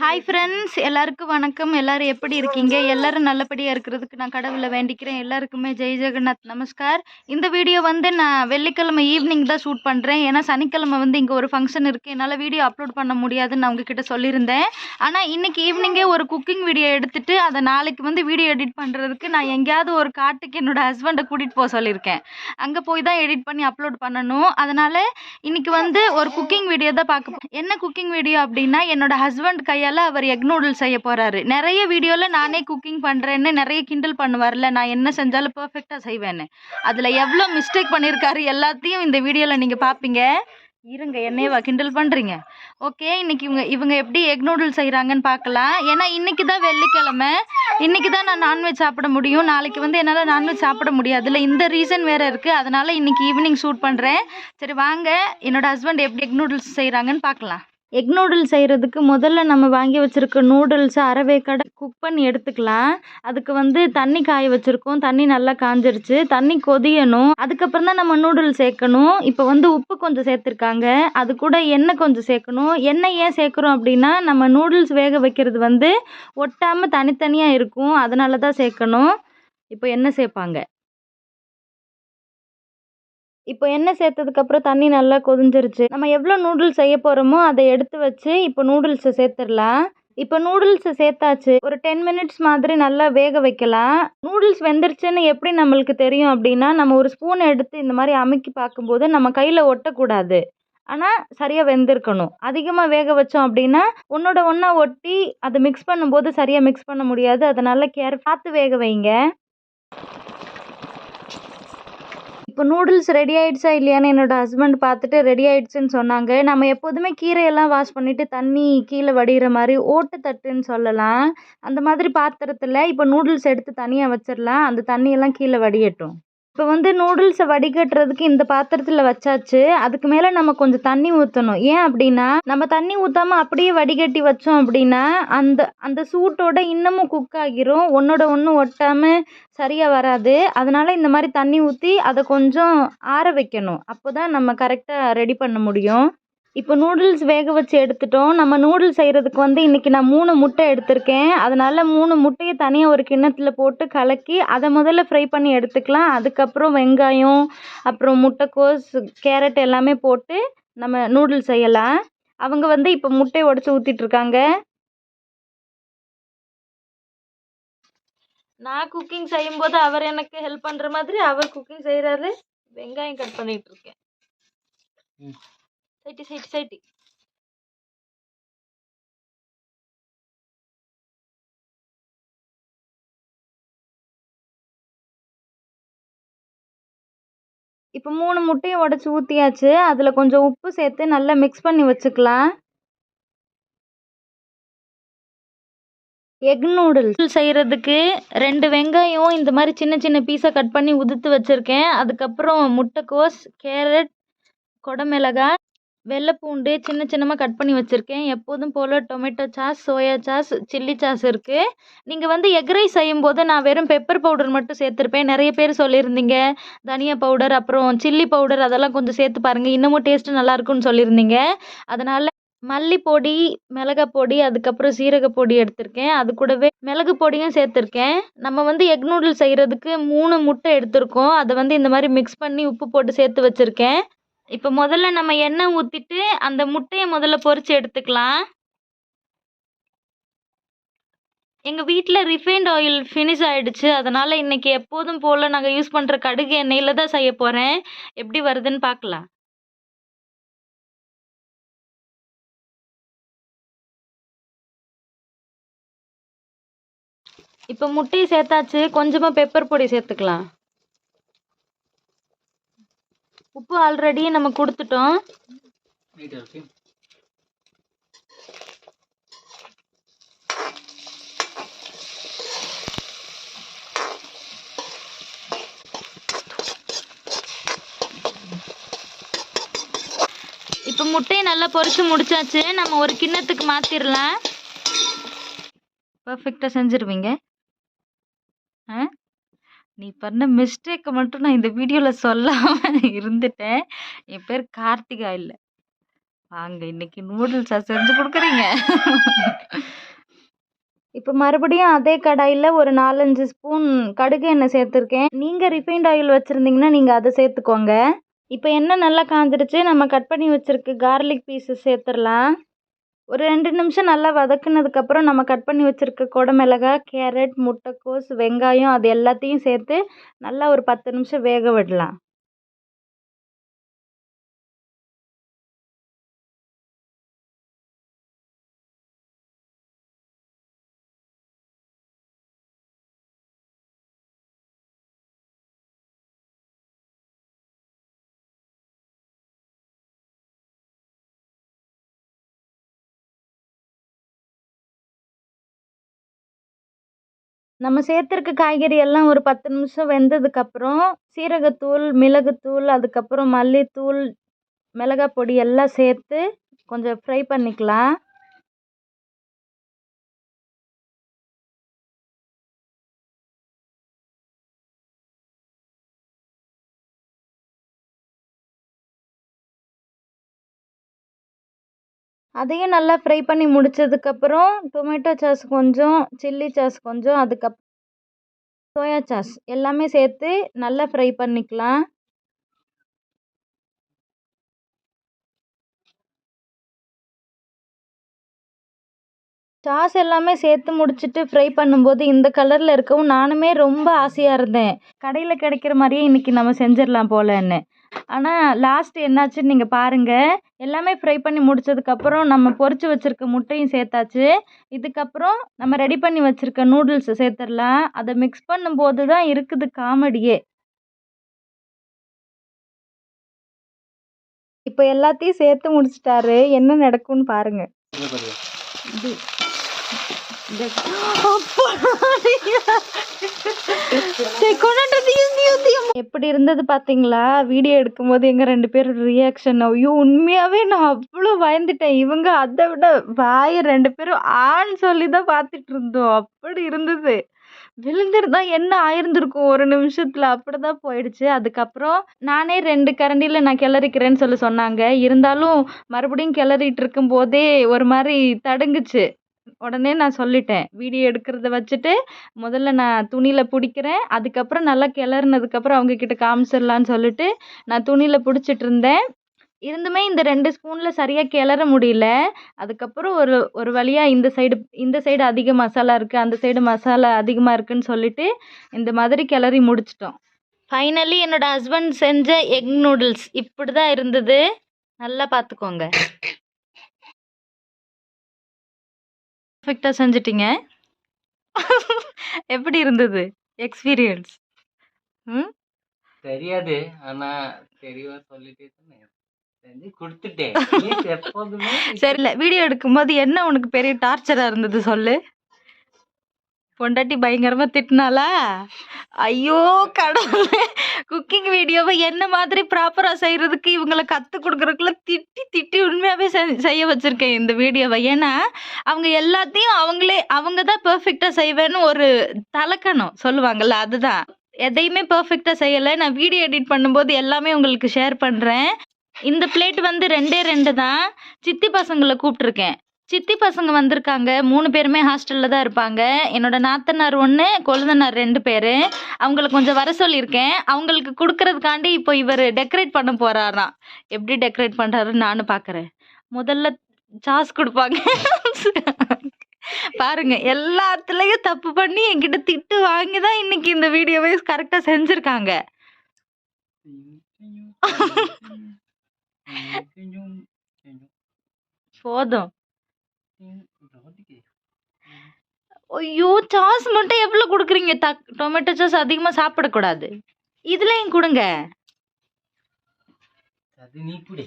Hi friends எல்லாருக்கும் வணக்கம். எல்லாரும் எப்படி இருக்கீங்க? எல்லாரும் நல்லபடியாக இருக்கிறதுக்கு நான் கடவுளை வேண்டிக்கிறேன். எல்லாருக்குமே ஜெய் ஜெகநாத் நமஸ்கார். இந்த வீடியோ வந்து நான் வெள்ளிக்கிழமை ஈவினிங் தான் ஷூட் பண்ணுறேன் ஏன்னா சனிக்கிழமை வந்து இங்கே ஒரு ஃபங்க்ஷன் இருக்குது என்னால் வீடியோ அப்லோட் பண்ண முடியாதுன்னு நான் உங்ககிட்ட சொல்லியிருந்தேன். ஆனால் இன்னைக்கு ஈவினிங்கே ஒரு குக்கிங் வீடியோ எடுத்துட்டு அதை நாளைக்கு வந்து வீடியோ எடிட் பண்ணுறதுக்கு நான் எங்கேயாவது ஒரு காட்டுக்கு என்னோட ஹஸ்பண்டை கூட்டிகிட்டு போக சொல்லியிருக்கேன். அங்கே போய் தான் எடிட் பண்ணி அப்லோட் பண்ணணும். அதனால் இன்றைக்கி வந்து ஒரு குக்கிங் வீடியோ தான் பார்க்க என்ன குக்கிங் வீடியோ அப்படின்னா என்னோட ஹஸ்பண்ட் கையால் அவர் எக் நூடுல்ஸ் செய்ய போகிறாரு நிறைய வீடியோவில் நானே குக்கிங் பண்ணுறேன்னு நிறைய கிண்டல் பண்ணுவார்ல நான் என்ன செஞ்சாலும் பர்ஃபெக்டாக செய்வேன்னு. அதில் எவ்வளோ மிஸ்டேக் பண்ணியிருக்காரு எல்லாத்தையும் இந்த வீடியோவில் நீங்கள் பார்ப்பீங்க இருங்க என்னையவா கிண்டல் பண்ணுறீங்க ஓகே இன்னைக்கு இவங்க இவங்க எப்படி எக் நூடுல்ஸ் செய்கிறாங்கன்னு பார்க்கலாம் ஏன்னா இன்னைக்கு தான் வெள்ளிக்கிழமை. இன்னைக்கு தான் நான் நான்வெஜ் சாப்பிட முடியும். நாளைக்கு வந்து என்னால் நான்வெஜ் சாப்பிட முடியாதுல்ல இந்த ரீசன் வேறு இருக்குது அதனால் இன்னைக்கு ஈவினிங் ஷூட் பண்ணுறேன் சரி வாங்க. என்னோட ஹஸ்பண்ட் எப்படி எக் நூடுல்ஸ் செய்கிறாங்கன்னு பார்க்கலாம் எக் நூடுல்ஸ் செய்கிறதுக்கு முதல்ல நம்ம வாங்கி வச்சுருக்க நூடுல்ஸை அரைவேக்காட குக் பண்ணி எடுத்துக்கலாம். அதுக்கு வந்து தண்ணி காய வச்சுருக்கோம். தண்ணி நல்லா காஞ்சிருச்சு. தண்ணி கொதியணும். அதுக்கப்புறம் தான் நம்ம நூடுல்ஸ் சேர்க்கணும். இப்போ வந்து உப்பு கொஞ்சம் சேர்த்துருக்காங்க. அது கூட எண்ணெய் கொஞ்சம் சேர்க்கணும். எண்ணெய் ஏன் சேர்க்குறோம் அப்படின்னா நம்ம நூடுல்ஸ் வேக வைக்கிறது வந்து ஒட்டாமல் தனித்தனியாக இருக்கும். அதனால தான் சேர்க்கணும். இப்போ எண்ணெய் சேர்ப்பாங்க. இப்போ எண்ணெய் சேர்த்ததுக்கப்புறம் தண்ணி நல்லா கொதிஞ்சிருச்சு. நம்ம எவ்வளோ நூடுல்ஸ் செய்ய போகிறோமோ அதை எடுத்து வச்சு இப்போ நூடுல்ஸை சேர்த்துடலாம். இப்போ நூடுல்ஸை சேர்த்தாச்சு. ஒரு டென் மினிட்ஸ் மாதிரி நல்லா வேக வைக்கலாம். நூடுல்ஸ் வெந்துருச்சுன்னு எப்படி நம்மளுக்கு தெரியும் அப்படின்னா நம்ம ஒரு ஸ்பூன் எடுத்து இந்த மாதிரி அமுக்கி பார்க்கும்போது நம்ம கையில் ஒட்டக்கூடாது. ஆனால் சரியாக வெந்திருக்கணும். அதிகமாக வேக வச்சோம் அப்படின்னா ஒன்றோட ஒன்றா ஒட்டி அதை மிக்ஸ் பண்ணும்போது சரியாக மிக்ஸ் பண்ண முடியாது. அதை நல்லா கேர் பார்த்து வேக வைங்க. இப்போ நூடுல்ஸ் ரெடி ஆயிடுச்சா இல்லையான்னு என்னோட ஹஸ்பண்ட் பார்த்துட்டு ரெடி ஆயிடுச்சுன்னு சொன்னாங்க. நம்ம எப்போதுமே கீரையெல்லாம் வாஷ் பண்ணிட்டு தண்ணி கீழே வடிகிற மாதிரி ஓட்டு தட்டுன்னு சொல்லலாம். அந்த மாதிரி பாத்திரத்தில் இப்போ நூடுல்ஸ் எடுத்து தனியாக வச்சிடலாம் அந்த தண்ணியெல்லாம் கீழே வடியட்டும். இப்போ வந்து நூடுல்ஸை வடிகட்டுறதுக்கு இந்த பாத்திரத்தில் வச்சாச்சு. அதுக்கு மேலே நம்ம கொஞ்சம் தண்ணி ஊற்றணும் ஏன் அப்படின்னா நம்ம தண்ணி ஊற்றாம அப்படியே வடிகட்டி வச்சோம் அப்படின்னா அந்த அந்த சூட்டோட இன்னமும் குக் ஆகிரும். ஒன்றோட ஒன்று ஒட்டாமல் சரியாக வராது. அதனால் இந்த மாதிரி தண்ணி ஊற்றி அதை கொஞ்சம் ஆற வைக்கணும். அப்போ தான் நம்ம கரெக்டாக ரெடி பண்ண முடியும். இப்போ நூடுல்ஸ் வேக வச்சு எடுத்துட்டோம். நம்ம நூடுல்ஸ் செய்கிறதுக்கு வந்து இன்றைக்கி நான் மூணு முட்டை எடுத்திருக்கேன். அதனால் மூணு முட்டையை தனியாக ஒரு கிண்ணத்தில் போட்டு கலக்கி அதை முதல்ல ஃப்ரை பண்ணி எடுத்துக்கலாம். அதுக்கப்புறம் வெங்காயம் அப்புறம் முட்டைக்கோஸ் கேரட் எல்லாமே போட்டு நம்ம நூடுல்ஸ் செய்யலாம். அவங்க வந்து இப்போ முட்டையை உடச்சி ஊற்றிட்டுருக்காங்க நான் குக்கிங் செய்யும்போது அவர் எனக்கு ஹெல்ப் பண்ணுற மாதிரி அவர் குக்கிங் செய்கிறாரு வெங்காயம் கட் பண்ணிகிட்ருக்கேன் இருக்கேன் சைட்டி சைட்டி சைட்டி இப்போ மூணு முட்டையை உடச்சி ஊற்றியாச்சு அதில் கொஞ்சம் உப்பு சேர்த்து நல்லா மிக்ஸ் பண்ணி வச்சுக்கலாம். எக் நூடுல்ஸ் செய்கிறதுக்கு ரெண்டு வெங்காயம் இந்த மாதிரி சின்ன சின்ன பீஸாக கட் பண்ணி உதுத்து வச்சுருக்கேன். அதுக்கப்புறம் முட்டைக்கோஸ் கேரட் கொடமிளகாய் வெள்ளைப்பூண்டு சின்ன சின்னமாக கட் பண்ணி வச்சுருக்கேன். எப்போதும் போல் tomato sauce soya sauce chilli sauce இருக்குது நீங்கள் வந்து எக் ரைஸ் செய்யும்போது நான் வெறும் பெப்பர் பவுடர் மட்டும் சேர்த்துருப்பேன். நிறைய பேர் சொல்லியிருந்தீங்க. தனியா பவுடர் அப்புறம் சில்லி பவுடர் அதெல்லாம் கொஞ்சம் சேர்த்து பாருங்கள் இன்னமும் டேஸ்ட்டு நல்லாயிருக்குன்னு சொல்லியிருந்தீங்க. அதனால் மல்லிப்பொடி மிளகாப்பொடி அதுக்கப்புறம் சீரக பொடி எடுத்திருக்கேன். அது கூடவே மிளகு பொடியும் சேர்த்துருக்கேன். நம்ம வந்து எக் நூடுல்ஸ் செய்கிறதுக்கு மூணு முட்டை எடுத்திருக்கோம். அதை வந்து இந்த மாதிரி மிக்ஸ் பண்ணி உப்பு போட்டு சேர்த்து வச்சுருக்கேன். இப்போ முதல்ல நம்ம எண்ணெய் ஊற்றிட்டு அந்த முட்டையை முதல்ல பொறிச்சு எடுத்துக்கலாம். எங்கள் வீட்டில் ரிஃபைண்ட் ஆயில் ஃபினிஷ் ஆகிடுச்சு அதனால் இன்னைக்கு எப்போதும் போல் நாங்கள் யூஸ் பண்ணுற கடுகு எண்ணெயில் தான் செய்ய போகிறேன் எப்படி வருதுன்னு பார்க்கலாம். இப்போ முட்டையை சேர்த்தாச்சு. கொஞ்சமாக பெப்பர் பொடி சேர்த்துக்கலாம். உப்பு ஆல்ரெடி நம்ம கொடுத்துட்டோம். இப்போ முட்டையை நல்லா பொரிச்சு முடிச்சாச்சு. நம்ம ஒரு கிண்ணத்துக்கு மாற்றிடலாம் பர்ஃபெக்டாக செஞ்சுருவீங்க. ஆ? நீ பண்ண மிஸ்டேக்கை மட்டும் நான் இந்த வீடியோவில் சொல்லாமல் இருந்துட்டேன். என் பேர் கார்த்திகா இல்லை. வாங்க இன்னைக்கு நூடுல்ஸாக செஞ்சு கொடுக்குறீங்க. இப்போ மறுபடியும் அதே கடாயில் ஒரு நாலஞ்சு ஸ்பூன் கடுகு எண்ணெய் சேர்த்துருக்கேன். நீங்கள் ரிஃபைண்ட் ஆயில் வச்சுருந்தீங்கன்னா நீங்கள் அதை சேர்த்துக்கோங்க. இப்போ என்ன நல்லா காஞ்சிடுச்சு நம்ம கட் பண்ணி வச்சுருக்க கார்லிக் பீஸஸ் சேர்த்துடலாம். ஒரு ரெண்டு நிமிஷம் நல்லா வதக்குனதுக்கப்புறம் நம்ம கட் பண்ணி வச்சுருக்க குடமிளகா கேரட் முட்டைக்கோஸ் வெங்காயம் அது எல்லாத்தையும் சேர்த்து நல்லா ஒரு பத்து நிமிஷம் வேக விடலாம். நம்ம சேர்த்துருக்க காய்கறி எல்லாம் ஒரு பத்து நிமிஷம் வெந்ததுக்கப்புறம் சீரகத்தூள் மிளகுத்தூள் அதுக்கப்புறம் மல்லித்தூள் மிளகாப்பொடி எல்லாம் சேர்த்து கொஞ்சம் ஃப்ரை பண்ணிக்கலாம். அதையும் நல்லா ஃப்ரை பண்ணி முடிச்சதுக்கப்புறம் டொமேட்டோ சாஸ் கொஞ்சம் சில்லி சாஸ் கொஞ்சம் அதுக்கப் சோயா சாஸ் எல்லாமே சேர்த்து நல்லா ஃப்ரை பண்ணிக்கலாம். சாஸ் எல்லாமே சேர்த்து முடிச்சுட்டு ஃப்ரை பண்ணும்போது இந்த கலரில் இருக்கவும் நானுமே ரொம்ப ஆசையாக இருந்தேன். கடையில் கிடைக்கிற மாதிரியே இன்றைக்கி நம்ம செஞ்சிடலாம் போலன்னு. ஆனால் லாஸ்ட் என்னாச்சுன்னு நீங்கள் பாருங்கள் எல்லாமே ஃப்ரை பண்ணி முடிச்சதுக்கப்புறம் நம்ம பொரிச்சு வச்சுருக்க முட்டையும் சேர்த்தாச்சு. இதுக்கப்புறம் நம்ம ரெடி பண்ணி வச்சுருக்க நூடுல்ஸை சேர்த்துடலாம். அதை மிக்ஸ் பண்ணும்போது தான் இருக்குது காமெடியே. இப்போ எல்லாத்தையும் சேர்த்து முடிச்சிட்டாரு. என்ன நடக்கும்னு பாருங்க? இதை. எப்படி இருந்தது பாத்தீங்களா? வீடியோ எடுக்கும் போது எங்க ரெண்டு பேரும் ரியாக்ஷன் ஐயோ உண்மையாவே நான் அவ்வளோ பயந்துட்டேன். இவங்க அதை விட வாய ரெண்டு பேரும் ஆண் சொல்லி தான் பார்த்துட்டு இருந்தோம். அப்படி இருந்தது. விழுந்திருந்தா என்ன ஆயிருந்திருக்கும்? ஒரு நிமிஷத்துல அப்படிதான் போயிடுச்சு. அதுக்கப்புறம் நானே ரெண்டு கரண்டியில் நான் கிளறிக்கிறேன்னு சொல்லி சொன்னாங்க. இருந்தாலும் மறுபடியும் கிளறிட்டு இருக்கும் போதே ஒரு மாதிரி தடுங்குச்சு. உடனே நான் சொல்லிட்டேன். வீடியோ எடுக்கிறத வச்சுட்டு முதல்ல நான் துணியில் பிடிக்கிறேன். அதுக்கப்புறம் நல்லா கிளறுனதுக்கப்புறம் அவங்கக்கிட்ட காமிச்சிடலான்னு சொல்லிட்டு நான் துணியில் பிடிச்சிட்டு இருந்தேன். இருந்துமே இந்த ரெண்டு ஸ்பூனில் சரியாக கிளற முடியல. அதுக்கப்புறம் ஒரு ஒரு வழியாக இந்த சைடு இந்த சைடு அதிக மசாலா இருக்குது அந்த சைடு மசாலா அதிகமாக இருக்குன்னு சொல்லிட்டு இந்த மாதிரி கிளறி முடிச்சிட்டோம். ஃபைனலி என்னோட ஹஸ்பண்ட் செஞ்ச எக் நூடுல்ஸ் இப்படி தான் இருந்தது. நல்லா பார்த்துக்கோங்க பர்ஃபெக்டாக செஞ்சிட்டீங்க. எப்படி இருந்தது? எக்ஸ்பீரியன்ஸ் ம்? தெரியாது. ஆனா தெளிவா சொல்லிட்டே கொடுத்துட்டேன். சரி இல்லை வீடியோ எடுக்கும்போது என்ன உனக்கு பெரிய டார்ச்சராக இருந்தது? சொல்லு. பொண்டாட்டி பயங்கரமா திட்டினாளா? ஐயோ கடவுளே. குக்கிங் வீடியோவை என்ன மாதிரி ப்ராப்பராக செய்கிறதுக்கு இவங்களை கற்றுக் கொடுக்குறதுக்குள்ள திட்டி திட்டி உண்மையாகவே செய்ய வச்சுருக்கேன் இந்த வீடியோவை ஏன்னா அவங்க எல்லாத்தையும் அவங்களே அவங்க தான் பெர்ஃபெக்டா செய்வேன்னு ஒரு தலக்கணம் சொல்லுவாங்கல்ல அதுதான். எதையுமே பெர்ஃபெக்டாக செய்யலை. நான் வீடியோ எடிட் பண்ணும்போது எல்லாமே உங்களுக்கு ஷேர் பண்ணுறேன் இந்த பிளேட் வந்து ரெண்டே ரெண்டு தான். சித்தி பசங்களை கூப்பிட்ருக்கேன் சித்தி பசங்க வந்திருக்காங்க. மூணு பேருமே ஹாஸ்டலில் தான் இருப்பாங்க. என்னோட நாத்தனார் ஒன்று கொழுந்தனார் ரெண்டு பேர். அவங்கள கொஞ்சம் வர சொல்லியிருக்கேன். அவங்களுக்கு கொடுக்கறதுக்காண்டி இப்போ இவர் டெக்கரேட் பண்ண போகிறாராம் எப்படி டெக்கரேட் பண்ணுறாருன்னு நானும் பார்க்குறேன். முதல்ல சாஸ் கொடுப்பாங்க. பாருங்க எல்லாத்துலேயும் தப்பு பண்ணி என்கிட்ட திட்டு வாங்கி தான் இன்னைக்கு இந்த வீடியோவை கரெக்டாக செஞ்சுருக்காங்க. போதும். ஐயோ சாஸ் மட்டும் எவ்வளோ கொடுக்குறீங்க? தக் டொமேட்டோ சாஸ் அதிகமாக சாப்பிடக்கூடாது. இதுலேயும் கொடுங்க. அது நீ குடி.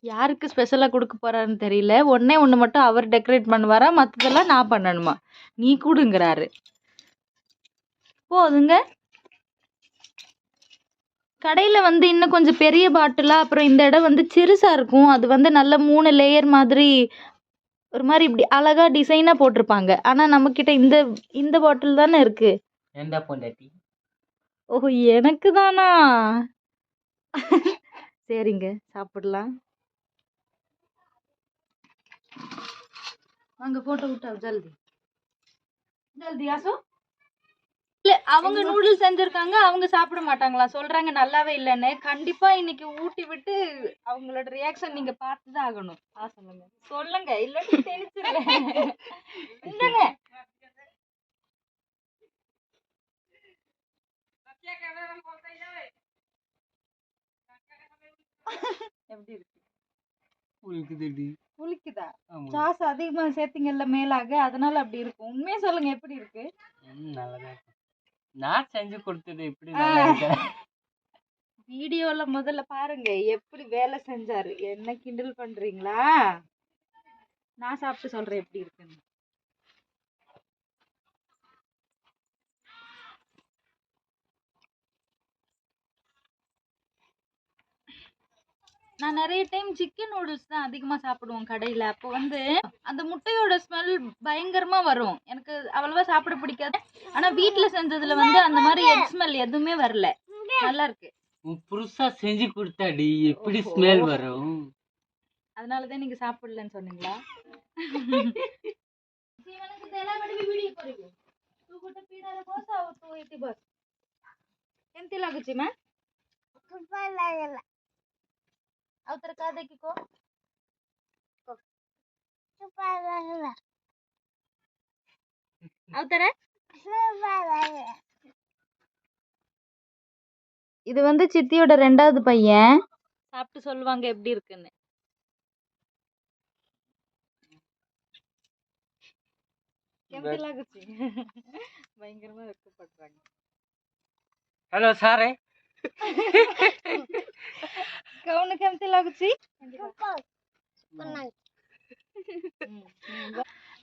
யாருக்கு ஸ்பெஷலாக கொடுக்க போறாருன்னு தெரியல. ஒன்றே ஒன்று மட்டும் அவர் டெக்கரேட் பண்ணுவாரா? மற்றதெல்லாம் நான் பண்ணணுமா? நீ கொடுங்கிறாரு. போதுங்க. கடையில் வந்து இன்னும் கொஞ்சம் பெரிய பாட்டிலாக அப்புறம் இந்த இடம் வந்து சிறுசாக இருக்கும். அது வந்து நல்ல மூணு லேயர் மாதிரி ஒரு மாதிரி இப்படி அழகா டிசைனாக போட்டிருப்பாங்க. ஆனால் நம்மக்கிட்ட இந்த இந்த பாட்டில் தானே இருக்குது ஏண்டா பொண்டாட்டி? ஓ எனக்கு தானா? சரிங்க சாப்பிடலாம். வாங்க போட்டோ விட்டா ஜல்தி. ஜல்தி ஆசோ அவங்க நூடுல்ஸ் செஞ்சிருக்காங்க அவங்க சாப்பிட மாட்டாங்களா? சொல்றாங்க நல்லாவே இல்லைன்னு. கண்டிப்பா இன்னைக்கு ஊட்டி விட்டு அவங்களோட ரியாக்ஷன் நீங்க பார்த்துதான் ஆகணும். ஆ சொல்லுங்க. சொல்லுங்க இல்லாட்டி தெரிச்சிருவேன் இந்தாங்க. எப்படி இருக்கு? உழுக்குதுடி புளிக்குதா? சாஸ் அதிகமா சேர்த்தீங்கல்ல மேலாக. அதனால அப்படி இருக்கும் உண்மையா சொல்லுங்க எப்படி இருக்கு? இருக்கு. நான் செஞ்சு கொடுத்தது இருக்கு வீடியோல முதல்ல பாருங்க எப்படி வேலை செஞ்சாரு என்ன கிண்டல் பண்றீங்களா? நான் சாப்பிட்டு சொல்றேன் எப்படி இருக்குன்னு. நான் நிறைய டைம் சிக்கன் நூடுல்ஸ் தான் அதிகமாக சாப்பிடுவோம் கடையில். அப்போ வந்து அந்த முட்டையோட ஸ்மெல் பயங்கரமாக வரும். எனக்கு அவ்வளோவா சாப்பிட பிடிக்காது. ஆனால் வீட்டில் செஞ்சதில் வந்து அந்த மாதிரி எக் ஸ்மெல் எதுவுமே வரல. நல்லா இருக்கு. புதுசா செஞ்சு கொடுத்தாடி. எப்படி ஸ்மெல் வரும்? அதனால தான் நீங்க சாப்பிடலன்னு சொன்னீங்களா? ಎಂತಿಲ್ಲ ಆಗುಚ್ಚಿ ಮ್ಯಾಮ್ అవతల కాదెక్కికో అవతర இது வந்து சித்தியோட ரெண்டாவது பையன். சாப்பிட்டு சொல்லுவாங்க எப்படி இருக்குன்னு. பயங்கரமா வெக்கப்படுறாங்க ஹலோ சாரே କହୁନ କେମିତି ଲାଗୁଛି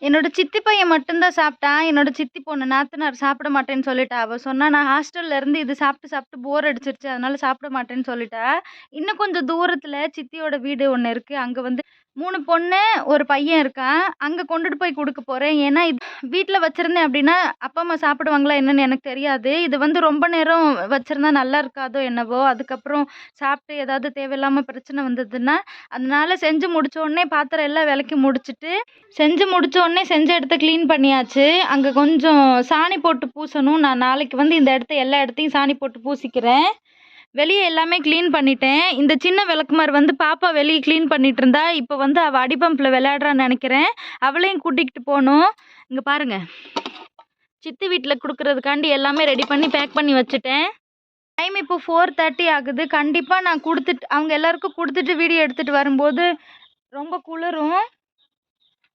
என்னோட சித்தி பையன் மட்டும்தான் சாப்பிட்டான் என்னோட சித்தி பொண்ணு நாத்தனார் சாப்பிட மாட்டேன்னு சொல்லிட்டா அவ சொன்னா நான் ஹாஸ்டல்ல இருந்து இது சாப்பிட்டு சாப்பிட்டு போர் அடிச்சிருச்சு அதனால சாப்பிட மாட்டேன்னு சொல்லிட்டா இன்னும் கொஞ்சம் தூரத்துல சித்தியோட வீடு ஒன்று இருக்கு அங்க வந்து மூணு பொண்ணு ஒரு பையன் இருக்கான் அங்கே கொண்டுட்டு போய் கொடுக்க போகிறேன் ஏன்னா இது வீட்டில் வச்சுருந்தேன் அப்படின்னா அப்பா அம்மா சாப்பிடுவாங்களா என்னன்னு எனக்கு தெரியாது. இது வந்து ரொம்ப நேரம் வச்சிருந்தா நல்லா இருக்காதோ என்னவோ அதுக்கப்புறம் சாப்பிட்டு ஏதாவது தேவையில்லாமல் பிரச்சனை வந்ததுன்னா அதனால் செஞ்சு முடிச்ச உடனே பாத்திரம் எல்லாம் விளக்கி முடிச்சிட்டு செஞ்சு முடிச்ச உடனே செஞ்ச இடத்த க்ளீன் பண்ணியாச்சு. அங்கே கொஞ்சம் சாணி போட்டு பூசணும். நான் நாளைக்கு வந்து இந்த இடத்த எல்லா இடத்தையும் சாணி போட்டு பூசிக்கிறேன். வெளியே எல்லாமே க்ளீன் பண்ணிட்டேன். இந்த சின்ன விளக்குமார் வந்து பாப்பா வெளியே க்ளீன் பண்ணிட்டு இருந்தா இப்போ வந்து அவள் அடிபம்பில் விளையாடுறான்னு நினைக்கிறேன். அவளையும் கூட்டிகிட்டு போகணும். இங்கே பாருங்க. சித்தி வீட்டில் கொடுக்கறதுக்காண்டி எல்லாமே ரெடி பண்ணி பேக் பண்ணி வச்சுட்டேன். டைம் இப்போ ஃபோர் தேர்ட்டி ஆகுது. கண்டிப்பாக நான் கொடுத்துட்டு அவங்க எல்லாருக்கும் கொடுத்துட்டு வீடியோ எடுத்துகிட்டு வரும்போது ரொம்ப குளிரும்.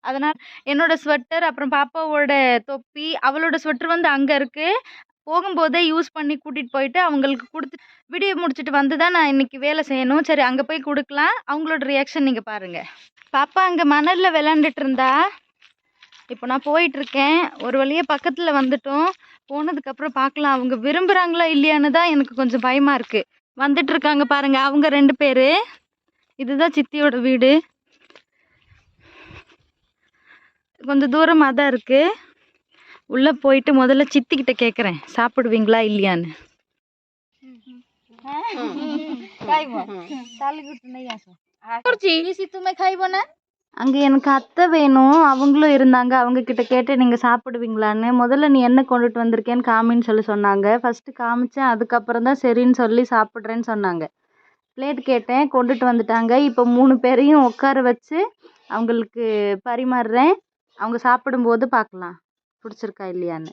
அதனால் என்னோடய ஸ்வெட்டர் அப்புறம் பாப்பாவோட தொப்பி அவளோட ஸ்வெட்டர் வந்து அங்கே இருக்குது போகும்போதே யூஸ் பண்ணி கூட்டிகிட்டு போயிட்டு அவங்களுக்கு கொடுத்து வீடியோ முடிச்சுட்டு வந்து தான் நான் இன்றைக்கி வேலை செய்யணும். சரி அங்கே போய் கொடுக்கலாம். அவங்களோட ரியாக்ஷன் நீங்கள் பாருங்கள் பாப்பா அங்கே மணலில் விளாண்டுட்டு இருந்தா? இப்போ நான் போயிட்டுருக்கேன். ஒரு வழியாக பக்கத்தில் வந்துட்டோம். போனதுக்கப்புறம் பார்க்கலாம் அவங்க விரும்புகிறாங்களா இல்லையான்னு தான் எனக்கு கொஞ்சம் பயமாக இருக்குது வந்துட்டுருக்காங்க பாருங்கள் அவங்க ரெண்டு பேர். இதுதான் சித்தியோட வீடு. கொஞ்சம் தூரமாக தான் இருக்குது உள்ளே போயிட்டு முதல்ல சித்திக்கிட்ட கேட்குறேன் சாப்பிடுவீங்களா இல்லையான்னு. அங்கே எனக்கு அத்தை வேணும். அவங்களும் இருந்தாங்க. அவங்க கிட்ட கேட்டு நீங்கள் சாப்பிடுவீங்களான்னு. முதல்ல நீ என்ன கொண்டுட்டு வந்திருக்கேன்னு காமின்னு சொல்லி சொன்னாங்க. ஃபஸ்ட்டு காமிச்சேன். அதுக்கப்புறம் தான் சரின்னு சொல்லி சாப்பிட்றேன்னு சொன்னாங்க. பிளேட் கேட்டேன். கொண்டுட்டு வந்துட்டாங்க. இப்போ மூணு பேரையும் உட்கார வச்சு அவங்களுக்கு பரிமாறுறேன். அவங்க சாப்பிடும்போது பார்க்கலாம். പിടിച്ചെടുക്കാനില്ലാന്ന്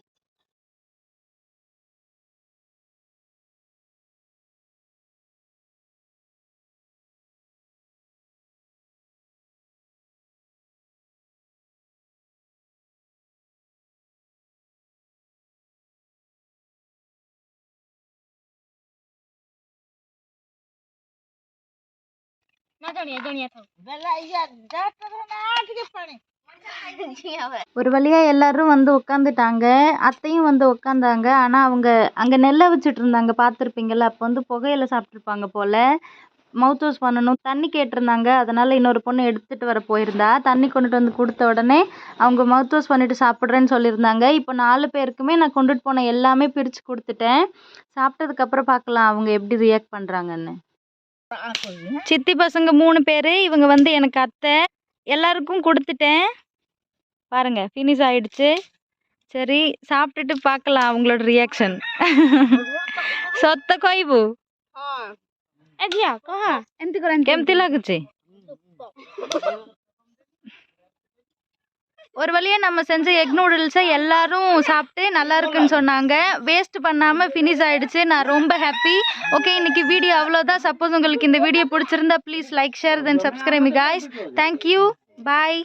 ના દણિયા દણિયા થાવ વેલા અહીંયા જા તો ના આઠ કે પાણી ஒரு வழியா எல்லாரும் வந்து உட்காந்துட்டாங்க அத்தையும் வந்து உட்காந்தாங்க ஆனா அவங்க அங்க நெல்லை வச்சுட்டு இருந்தாங்க பார்த்துருப்பீங்கல்ல அப்போ வந்து புகையில சாப்பிட்ருப்பாங்க போல. மவுத் வாஷ் பண்ணணும். தண்ணி கேட்டிருந்தாங்க அதனால இன்னொரு பொண்ணு எடுத்துட்டு வர போயிருந்தா. தண்ணி கொண்டுட்டு வந்து கொடுத்த உடனே அவங்க மவுத் வாஷ் பண்ணிட்டு சாப்பிட்றேன்னு சொல்லியிருந்தாங்க இப்போ நாலு பேருக்குமே நான் கொண்டுட்டு போன எல்லாமே பிரிச்சு கொடுத்துட்டேன். சாப்பிட்டதுக்கு அப்புறம் பார்க்கலாம் அவங்க எப்படி ரியாக்ட் பண்றாங்கன்னு. சித்தி பசங்க மூணு பேர். இவங்க வந்து எனக்கு அத்தை. எல்லாருக்கும் கொடுத்துட்டேன். பாருங்க ஃபினிஷ் ஆயிடுச்சு சரி சாப்பிட்டுட்டு பார்க்கலாம் அவங்களோட ரியாக்ஷன் ସତ କହିବୁ ଏ ଝିଅ କହ ଏମିତି କରନ୍ତି କେମିତି ଲାଗୁଛି ஒரு வழியா நம்ம செஞ்ச எக் நூடுல்ஸை எல்லாரும் சாப்பிட்டு நல்லா இருக்குன்னு சொன்னாங்க வேஸ்ட் பண்ணாம ஃபினிஷ் ஆயிடுச்சு நான் ரொம்ப ஹாப்பி ஓகே இன்னைக்கு வீடியோ அவ்வளோதான் சப்போஸ் உங்களுக்கு இந்த வீடியோ பிடிச்சிருந்தா please like share then subscribe guys thank you bye